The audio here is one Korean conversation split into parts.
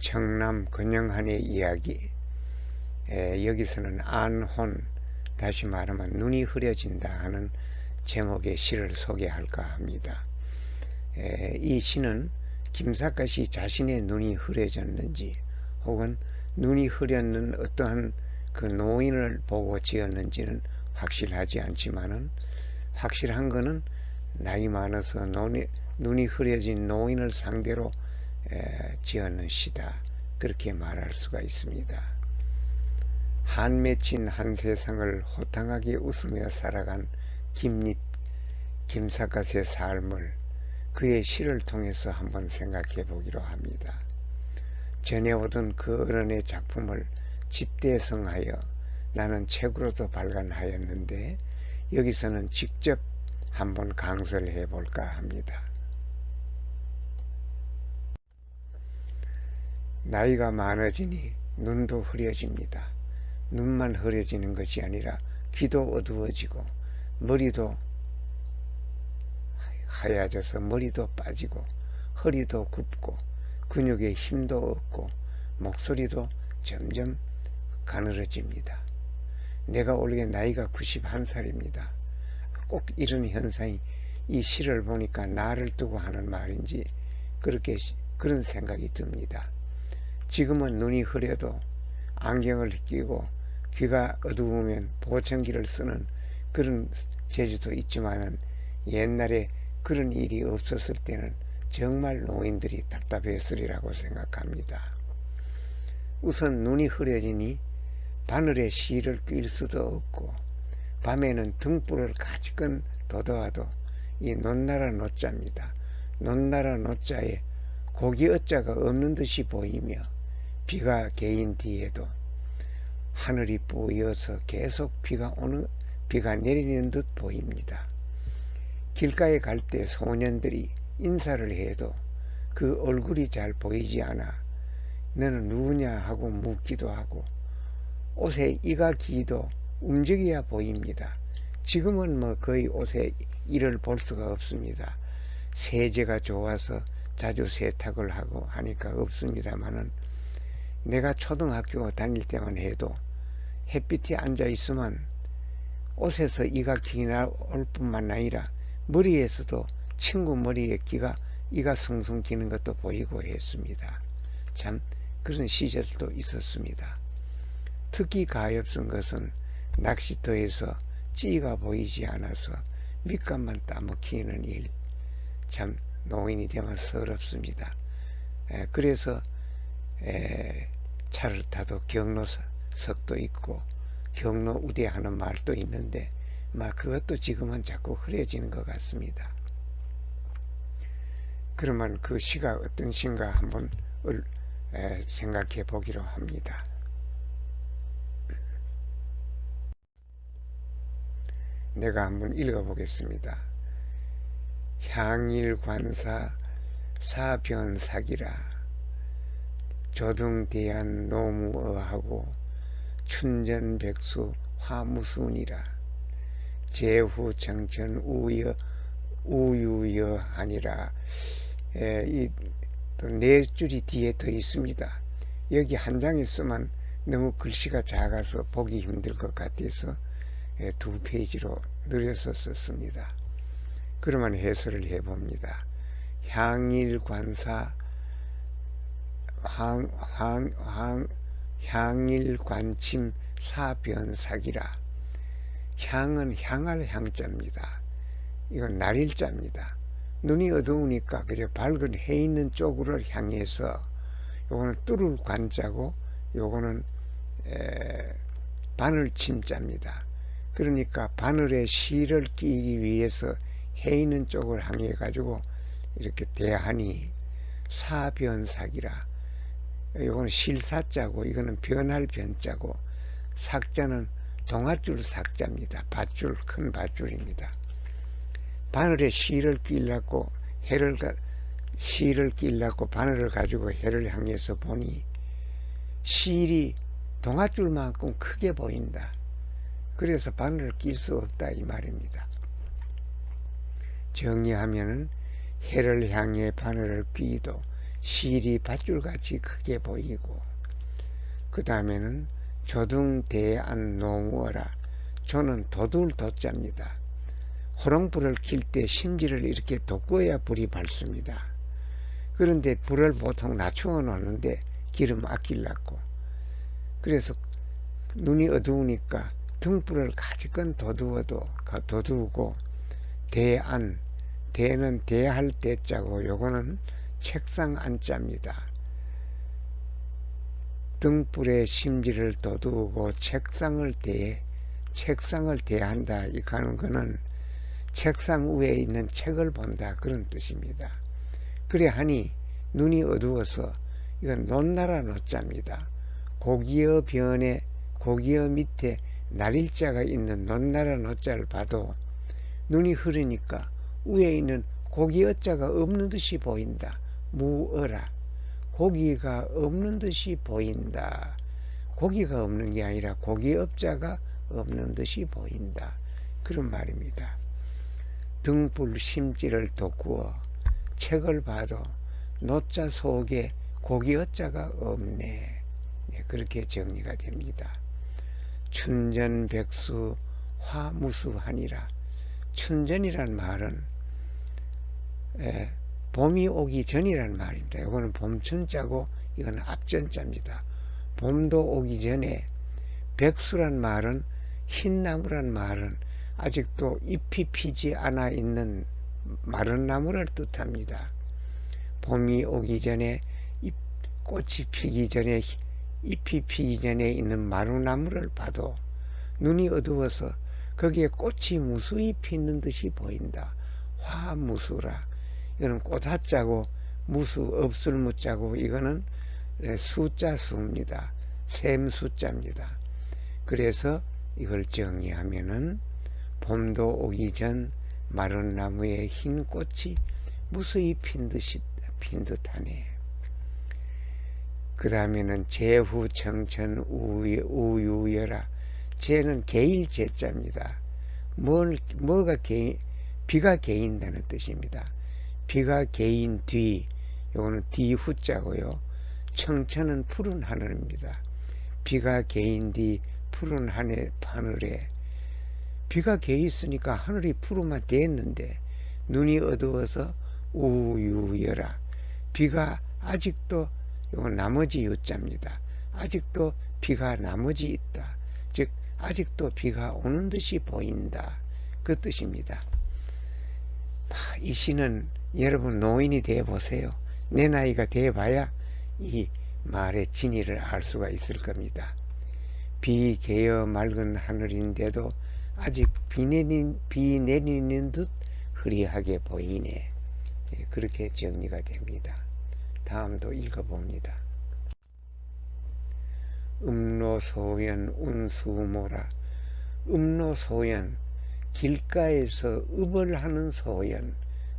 청남 근영한의 이야기 에, 여기서는 안혼 다시 말하면 눈이 흐려진다 하는 제목의 시를 소개할까 합니다. 에, 이 시는 김사갓이 자신의 눈이 흐려졌는지 혹은 눈이 흐렸는 어떠한 그 노인을 보고 지었는지는 확실하지 않지만은 확실한 거는 나이 많아서 눈이, 눈이 흐려진 노인을 상대로 에, 지었는 시다. 그렇게 말할 수가 있습니다. 한 맺힌 한 세상을 호탕하게 웃으며 살아간 김립, 김사갓의 삶을 그의 시를 통해서 한번 생각해 보기로 합니다. 전에 오던 그 어른의 작품을 집대성하여 나는 책으로도 발간하였는데 여기서는 직접 한번 강설을 해볼까 합니다. 나이가 많아지니 눈도 흐려집니다. 눈만 흐려지는 것이 아니라 귀도 어두워지고 머리도 하얘져서 머리도 빠지고 허리도 굽고 근육에 힘도 없고 목소리도 점점 가늘어집니다. 내가 올해 나이가 91살입니다. 꼭 이런 현상이 이 시를 보니까 나를 두고 하는 말인지 그렇게 그런 생각이 듭니다. 지금은 눈이 흐려도 안경을 끼고 귀가 어두우면 보청기를 쓰는 그런 재주도 있지만은 옛날에 그런 일이 없었을 때는 정말 노인들이 답답했으리라고 생각합니다. 우선 눈이 흐려지니 바늘에 실을 낄 수도 없고 밤에는 등불을 가지건 돋아와도 이 논나라 노자입니다. 논나라 노자에 고기 어자가 없는 듯이 보이며 비가 개인 뒤에도 하늘이 뿌여서 계속 비가 오는 비가 내리는 듯 보입니다. 길가에 갈 때 소년들이 인사를 해도 그 얼굴이 잘 보이지 않아 너는 누구냐 하고 묻기도 하고 옷에 이가 기도 움직여야 보입니다. 지금은 뭐 거의 옷에 이를 볼 수가 없습니다. 세제가 좋아서 자주 세탁을 하고 하니까 없습니다만은 내가 초등학교 다닐 때만 해도 햇빛에 앉아 있으면 옷에서 이가 기나올 뿐만 아니라 머리에서도 친구 머리에 기가 이가 숭숭 기는 것도 보이고 했습니다. 참 그런 시절도 있었습니다. 특히 가엾은 것은 낚시터에서 찌가 보이지 않아서 밑감만 따먹히는 일. 참 노인이 되면 서럽습니다. 에, 그래서 에, 차를 타도 경로석도 있고 경로 우대하는 말도 있는데 막 그것도 지금은 자꾸 흐려지는 것 같습니다. 그러면 그 시가 어떤 시인가 한번 생각해 보기로 합니다. 내가 한번 읽어 보겠습니다. 향일관사 사변사기라 조등대한 노무어하고 춘전백수 화무순이라 제후 정천 우여 우유여 하니라 이네 줄이 뒤에 더 있습니다. 여기 한 장에 쓰면 너무 글씨가 작아서 보기 힘들 것 같아서 예, 두 페이지로 늘려서 썼습니다. 그러면 해설을 해봅니다. 향일관사 황, 황, 황, 향일관침 사변사기라. 향은 향할 향자입니다. 이건 날일자입니다. 눈이 어두우니까 그래 밝은 해 있는 쪽으로 향해서 요거는 뚫을 관자고 요거는 에, 바늘 침자입니다. 그러니까 바늘에 실을 끼기 위해서 해 있는 쪽을 향해 가지고 이렇게 대하니 사변삭이라 이거는 실사자고 이거는 변할 변자고 삭자는 동아줄 삭자입니다. 밧줄 큰 밧줄입니다. 바늘에 실을 끼려고 해를 가, 실을 끼려고 바늘을 가지고 해를 향해서 보니 실이 동아줄만큼 크게 보인다. 그래서 바늘을 낄 수 없다 이 말입니다. 정리하면은 해를 향해 바늘을 끼도 실이 밧줄같이 크게 보이고 그 다음에는 조등대안 노무어라 조는 도둘 도자입니다. 호롱불을 킬 때 심지를 이렇게 돋구어야 불이 밝습니다. 그런데 불을 보통 낮추어 놓는데 기름 아낄라고 그래서 눈이 어두우니까 등불을 가지건 도두어도 도두고 대안 대는 대할 대자고 요거는 책상 안자입니다. 등불의 심지를 도두고 책상을 대 책상을 대한다 이 가는 거는 책상 위에 있는 책을 본다 그런 뜻입니다. 그래 하니 눈이 어두워서 이건 논나라 노자입니다. 고기어 변에 고기어 밑에 날일자가 있는 논나라 노자를 봐도 눈이 흐르니까 위에 있는 고기어자가 없는 듯이 보인다. 무어라. 고기가 없는 듯이 보인다. 고기가 없는 게 아니라 고기업자가 없는 듯이 보인다. 그런 말입니다. 등불 심지를 돋구어 책을 봐도 노자 속에 고기어자가 없네. 네, 그렇게 정리가 됩니다. 춘전백수 화무수하니라. 춘전이란 말은 에, 봄이 오기 전이란 말입니다. 이거는 봄춘자고 이거는 앞전자입니다. 봄도 오기 전에 백수란 말은 흰나무란 말은 아직도 잎이 피지 않아 있는 마른 나무를 뜻합니다. 봄이 오기 전에 잎, 꽃이 피기 전에 잎이 피기 전에 있는 마른 나무를 봐도 눈이 어두워서 거기에 꽃이 무수히 피는 듯이 보인다. 화무수라. 이거는 꽃하자고 무수 없을 무자고 이거는 숫자 수입니다. 셈 숫자입니다. 그래서 이걸 정의하면은 봄도 오기 전 마른 나무에 흰 꽃이 무수히 핀 듯이 핀 듯하네. 그 다음에는 제후 청천 우유, 우유여라. 제는 개일 제자입니다. 뭘, 뭐가 개, 비가 개인다는 뜻입니다. 비가 개인 뒤, 요거는 뒤 후자고요. 청천은 푸른 하늘입니다. 비가 개인 뒤 푸른 하늘, 하늘에 비가 개 있으니까 하늘이 푸르면 됐는데 눈이 어두워서 우유여라. 비가 아직도 요건 나머지 유자입니다. 아직도 비가 나머지 있다. 즉 아직도 비가 오는 듯이 보인다. 그 뜻입니다. 이 시는 여러분 노인이 되어 보세요. 내 나이가 되어 봐야 이 말의 진위를 알 수가 있을 겁니다. 비 개어 맑은 하늘인데도 아직 비 내린, 비 내리는 듯 흐리하게 보이네. 예, 그렇게 정리가 됩니다. 다음도 읽어봅니다. 음로소연 운수모라 음로소연 길가에서 읍을 하는 소연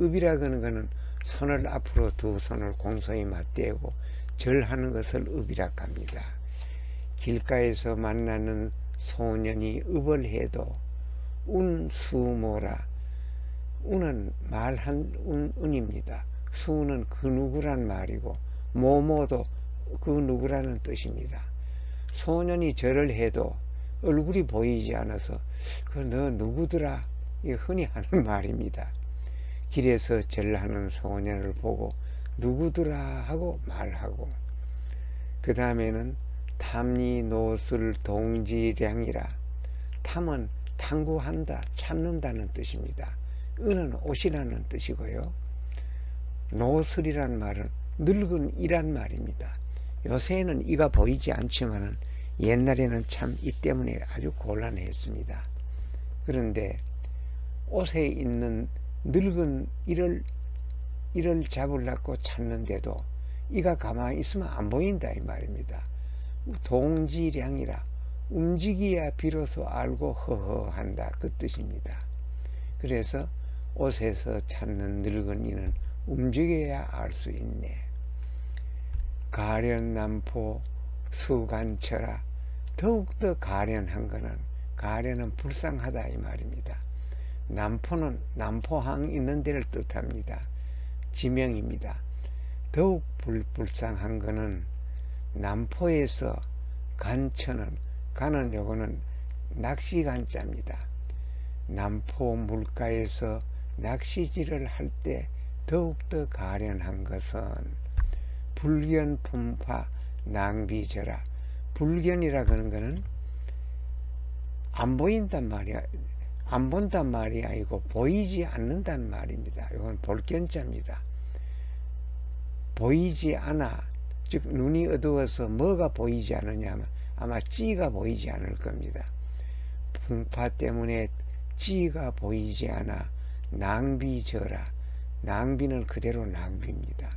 읍이라 하는 것은 손을 앞으로 두 손을 공손히 맞대고 절하는 것을 읍이라 합니다. 길가에서 만나는 소년이 읍을 해도 운수모라 운은 말한 운, 운입니다. 수는 그 누구란 말이고 모모도 그 누구라는 뜻입니다. 소년이 절을 해도 얼굴이 보이지 않아서 그 너 누구더라 이 흔히 하는 말입니다. 길에서 절하는 소년을 보고 누구더라 하고 말하고 그 다음에는 탐리 노술 동지량이라 탐은 탐구한다 찾는다는 뜻입니다. 은은 옷이라는 뜻이고요. 노슬이란 말은 늙은 이란 말입니다. 요새는 이가 보이지 않지만은 옛날에는 참 이 때문에 아주 곤란했습니다. 그런데 옷에 있는 늙은 이를 이를 잡으려고 찾는데도 이가 가만히 있으면 안 보인다 이 말입니다. 동지량이라 움직이야 비로소 알고 허허한다 그 뜻입니다. 그래서 옷에서 찾는 늙은 이는 움직여야 알 수 있네. 가련남포 수간처라 더욱더 가련한 것은 가련은 불쌍하다 이 말입니다. 남포는 남포항 있는 데를 뜻합니다. 지명입니다. 더욱 불, 불쌍한 거는 남포에서 간천은 간은 요거는 낚시 간자입니다. 남포 물가에서 낚시질을 할 때 더욱더 가련한 것은 불견 품파 낭비저라 불견이라 그런 거는 안 보인단 말이야 안 본단 말이 아니고 보이지 않는단 말입니다. 이건 볼견자입니다. 보이지 않아. 즉 눈이 어두워서 뭐가 보이지 않느냐 아마 찌가 보이지 않을 겁니다. 풍파 때문에 찌가 보이지 않아. 낭비저라. 낭비는 그대로 낭비입니다.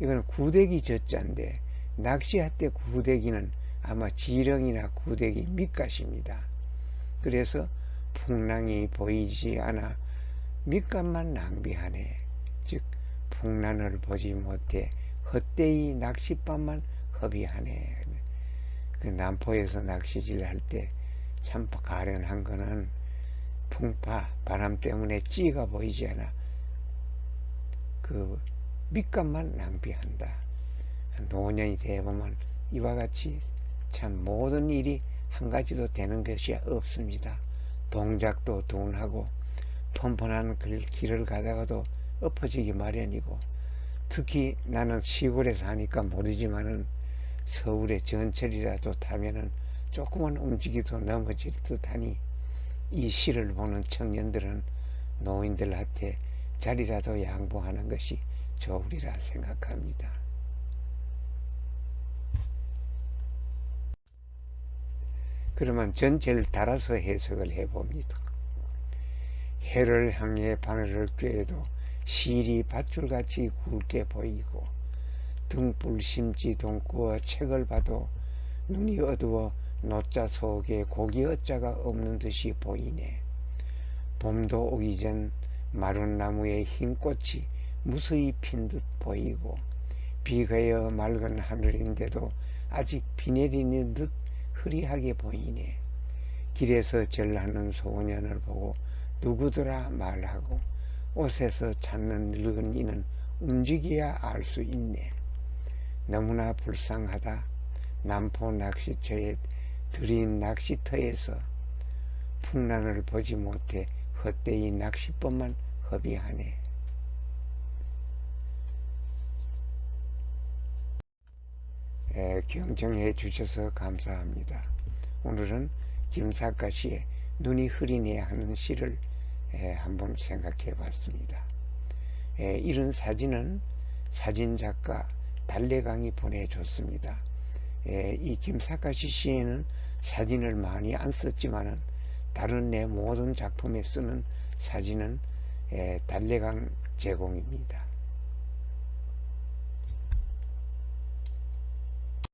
이거는 구데기 젖자인데 낚시할 때 구데기는 아마 지렁이나 구데기 밑갓입니다. 그래서 풍랑이 보이지 않아 밑갓만 낭비하네. 즉 풍란을 보지 못해 헛되이 낚싯밥만 허비하네. 그 남포에서 낚시질 할 때 참 가련한 거는 풍파 바람 때문에 찌가 보이지 않아 그 밑값만 낭비한다. 노년이 되어보면 이와 같이 참 모든 일이 한 가지도 되는 것이 없습니다. 동작도 둔하고 펀펀한 길- 길을 가다가도 엎어지기 마련이고 특히 나는 시골에 사니까 모르지만은 서울의 전철이라도 타면은 조금만 움직이도 넘어질 듯하니 이 시를 보는 청년들은 노인들한테 자리라도 양보하는 것이 좋으리라 생각합니다. 그러면 전체를 달아서 해석을 해봅니다. 해를 향해 바늘을 꿰도 실이 밧줄같이 굵게 보이고 등불 심지 동꾸어 책을 봐도 눈이 어두워 노자 속에 고기 어자가 없는 듯이 보이네. 봄도 오기 전 마른 나무에 흰 꽃이 무수히 핀 듯 보이고 비가여 맑은 하늘인데도 아직 비 내리는 듯 흐리하게 보이네. 길에서 절하는 소년을 보고 누구더라 말하고 옷에서 찾는 늙은 이는 움직여야 알 수 있네. 너무나 불쌍하다. 남포 낚시터에 들인 낚시터에서 풍란을 보지 못해 헛되이 낚시법만 허비하네. 경청해 주셔서 감사합니다. 오늘은 김사과 씨의 눈이 흐리네 하는 시를 에, 한번 생각해 봤습니다. 에, 이런 사진은 사진작가 달래강이 보내줬습니다. 에, 이 김사과 씨 시에는 사진을 많이 안 썼지만은 다른 내 모든 작품에 쓰는 사진은 에, 달래강 제공입니다.